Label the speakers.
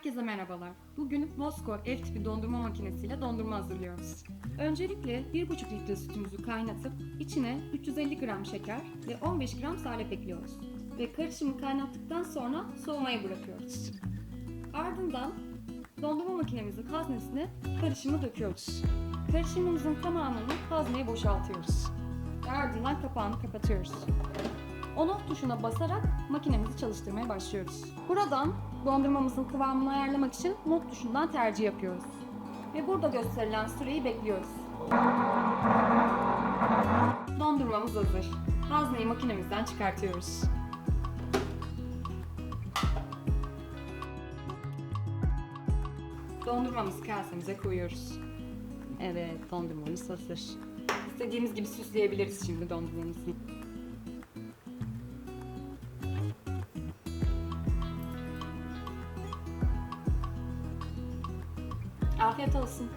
Speaker 1: Herkese merhabalar. Bugün Mosko ev tipi dondurma makinesiyle dondurma hazırlıyoruz. Öncelikle 1,5 litre sütümüzü kaynatıp içine 350 gram şeker ve 15 gram salep ekliyoruz. Ve karışımı kaynattıktan sonra soğumaya bırakıyoruz. Ardından dondurma makinemizin haznesine karışımı döküyoruz. Karışımımızın tamamını hazneye boşaltıyoruz. Ve ardından kapağını kapatıyoruz. On-off tuşuna basarak makinemizi çalıştırmaya başlıyoruz. Buradan dondurmamızın kıvamını ayarlamak için mod tuşundan tercih yapıyoruz. Ve burada gösterilen süreyi bekliyoruz. Dondurmamız hazır. Hazneyi makinemizden çıkartıyoruz. Dondurmamızı kasemize koyuyoruz. Evet, dondurmamız hazır. İstediğimiz gibi süsleyebiliriz şimdi dondurmamızı. Afiyet olsun.